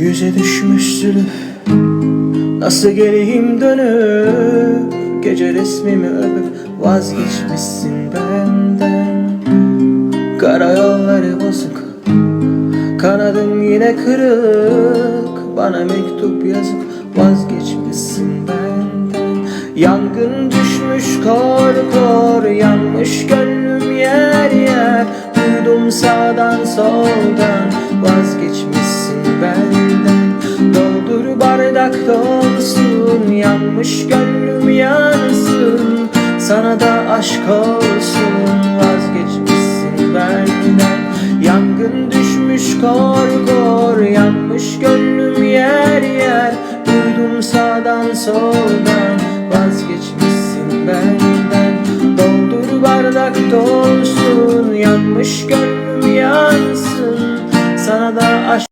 Yüze düşmüş zülüf. Nasıl geleyim dönüp? Gece resmimi öpüp Vazgeçmişsin benden. Karayolları bozuk Kanadım yine kırık. Bana mektup yazıp Vazgeçmişsin benden. Yangın düşmüş kor kor Yanmış gönlüm yer yer. Duydum sağdan soldan Vazgeçmişsin benden Bardak dolsun Yanmış gönlüm yansın. Sana da aşk olsun Vazgeçmişsin benden. Yangın düşmüş kor kor Yanmış gönlüm yer yer. Duydum sağdan soldan Vazgeçmişsin benden. Doldur bardak dolsun Yanmış gönlüm